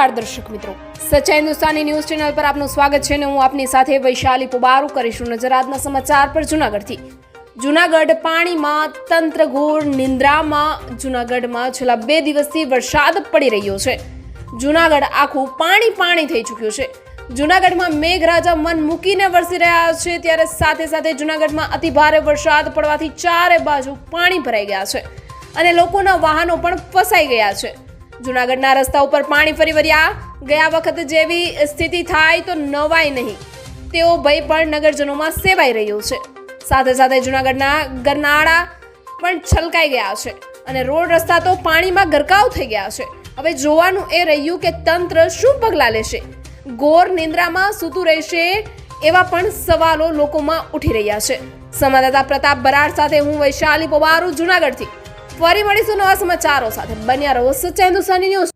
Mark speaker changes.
Speaker 1: નમસ્કાર દર્શક મિત્રો. સચ્ચા હિન્દુસ્તાની ન્યૂઝ ચેનલ પર આપનું સ્વાગત છે અને હું આપની સાથે વૈશાલી પુબારુ કરીશું નજર આજના સમાચાર પર જુનાગઢથી. જુનાગઢ પાણીમાં તંત્ર ઘોર નિંદ્રામાં જુનાગઢમાં છેલ્લા બે દિવસથી વરસાદ પડી રહ્યો છે. જુનાગઢ આખું પાણી પાણી થઈ ચૂક્યું છે. જુનાગઢમાં મેઘરાજા મન મૂકીને વરસી રહ્યા છે ત્યારે સાથે સાથે જુનાગઢમાં અતિભારે વરસાદ પડવાથી ચારે બાજુ પાણી ભરાઈ ગયા છે. અને લોકોના વાહનો પણ ફસાઈ ગયા છે. જુનાગઢના રસ્તા ઉપર પાણી ફરી વળ્યા. ગયા વખત જેવી સ્થિતિ થાય તો નવાય નહીં. તેવો ભય પણ નગરજનોમાં સેવાઈ રહ્યો છે. સાથે સાથે જુનાગઢના ગરનાળા પણ છલકાઈ ગયા છે અને રોડ રસ્તા તો પાણીમાં ગરકાવ થઈ ગયા છે. હવે જોવાનું એ રહ્યું કે તંત્ર શું પગલાં લેશે? ગોર નિંદ્રામાં સૂતું રહેશે એવા પણ સવાલો લોકોમાં ઉઠી રહ્યા છે. સંવાદદાતા પ્રતાપ બરાડ સાથે હું વૈશાલી પવારુ જુનાગઢથી. ફરી મળીશું નવા સમાચારો સાથે. બન્યા રહો સચ્ચા હિન્દુસ્તાની ન્યૂઝ.